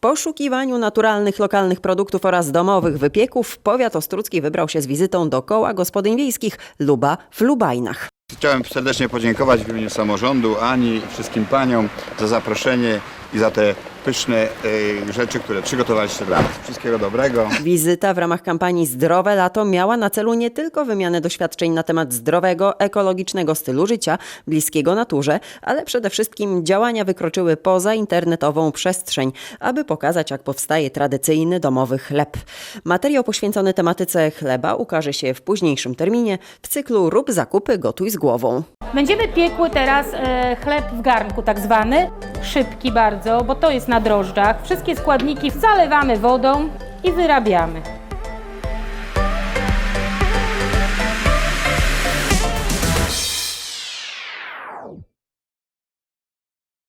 poszukiwaniu naturalnych, lokalnych produktów oraz domowych wypieków powiat ostrucki wybrał się z wizytą do koła gospodyń wiejskich Luba w Lubajnach. Chciałem serdecznie podziękować w imieniu samorządu Ani wszystkim paniom za zaproszenie i za te pyszne e, rzeczy, które przygotowaliście dla nas. Wszystkiego dobrego. Wizyta w ramach kampanii Zdrowe Lato miała na celu nie tylko wymianę doświadczeń na temat zdrowego, ekologicznego stylu życia, bliskiego naturze, ale przede wszystkim działania wykroczyły poza internetową przestrzeń, aby pokazać, jak powstaje tradycyjny domowy chleb. Materiał poświęcony tematyce chleba ukaże się w późniejszym terminie w cyklu Rób zakupy, gotuj z głową. Będziemy piekły teraz e, chleb w garnku tak zwany, szybki bardzo, bo to jest na drożdżach. Wszystkie składniki zalewamy wodą i wyrabiamy.